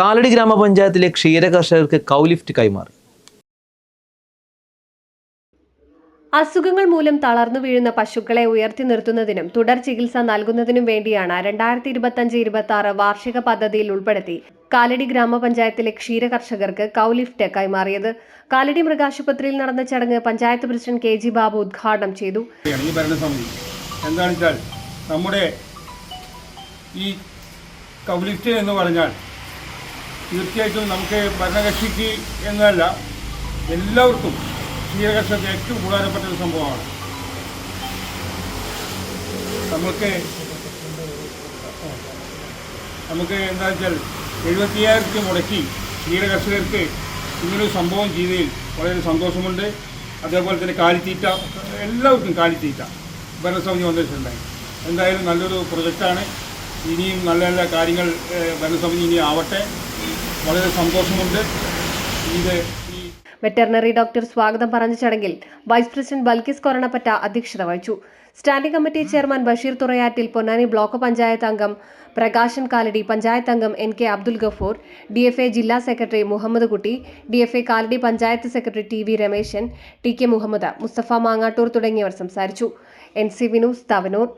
കാലടി ഗ്രാമപഞ്ചായത്തിലെ ക്ഷീര കർഷകർക്ക് കൗലിഫ്റ്റ് കൈമാറി. അസുഖങ്ങൾ മൂലം തളർന്നു വീഴുന്ന പശുക്കളെ ഉയർത്തി നിർത്തുന്നതിനും തുടർ ചികിത്സ നൽകുന്നതിനും വേണ്ടിയാണ് രണ്ടായിരത്തി ഇരുപത്തഞ്ച് ഇരുപത്തി ആറ് വാർഷിക പദ്ധതിയിൽ ഉൾപ്പെടുത്തി കാലടി ഗ്രാമപഞ്ചായത്തിലെ ക്ഷീര കർഷകർക്ക് കൗലിഫ്റ്റ് കൈമാറിയത്. കാലടി മൃഗാശുപത്രിയിൽ നടന്ന ചടങ്ങ് panchayat president K G Babu ഉദ്ഘാടനം ചെയ്തു. എന്താണെന്ന് വെച്ചാൽ നമ്മുടെ ഈ കൗലിഫ്റ്റ് എന്ന് പറഞ്ഞാൽ തീർച്ചയായിട്ടും നമുക്ക് ഭരണകക്ഷിക്ക് എന്നല്ല എല്ലാവർക്കും ക്ഷീരകർഷകർക്ക് ഏറ്റവും ഉപകാരപ്പെട്ട ഒരു സംഭവമാണ്. നമുക്ക് നമുക്ക് എന്താ വെച്ചാൽ എഴുപത്തിയായിരത്തി മുടക്കി ക്ഷീരകർഷകർക്ക് ഇങ്ങനൊരു സംഭവം ചെയ്തതിൽ വളരെ സന്തോഷമുണ്ട്. അതേപോലെ തന്നെ കാലിത്തീറ്റ എല്ലാവർക്കും കാലിത്തീറ്റ ഭരണസമിതി വന്നിട്ടുണ്ടായി. എന്തായാലും നല്ലൊരു പ്രൊജക്റ്റാണ്. ഇനിയും നല്ല നല്ല കാര്യങ്ങൾ ഭരണസമിതി ഇനി ആവട്ടെ. വളരെ സന്തോഷമുണ്ട് വെറ്ററിനറി ഡോക്ടർ സ്വാഗതം പറഞ്ഞ ചടങ്ങിൽ വൈസ് പ്രസിഡന്റ് ബൽക്കിസ് കൊറണപ്പറ്റ അധ്യക്ഷത വഹിച്ചു. Standing committee chairman Basheer Thurayattil Ponnani block panchayat അംഗം പ്രകാശൻ കാലടി പഞ്ചായത്ത് അംഗം N K Abdul Gafoor D F A ജില്ലാ secretary Muhammad Kutty D F A Kaladi panchayat secretary T V Rameshan T K Muhammad Musthafa Mangattoor തുടങ്ങിയവർ സംസാരിച്ചു. N C Vinoos Thavanur.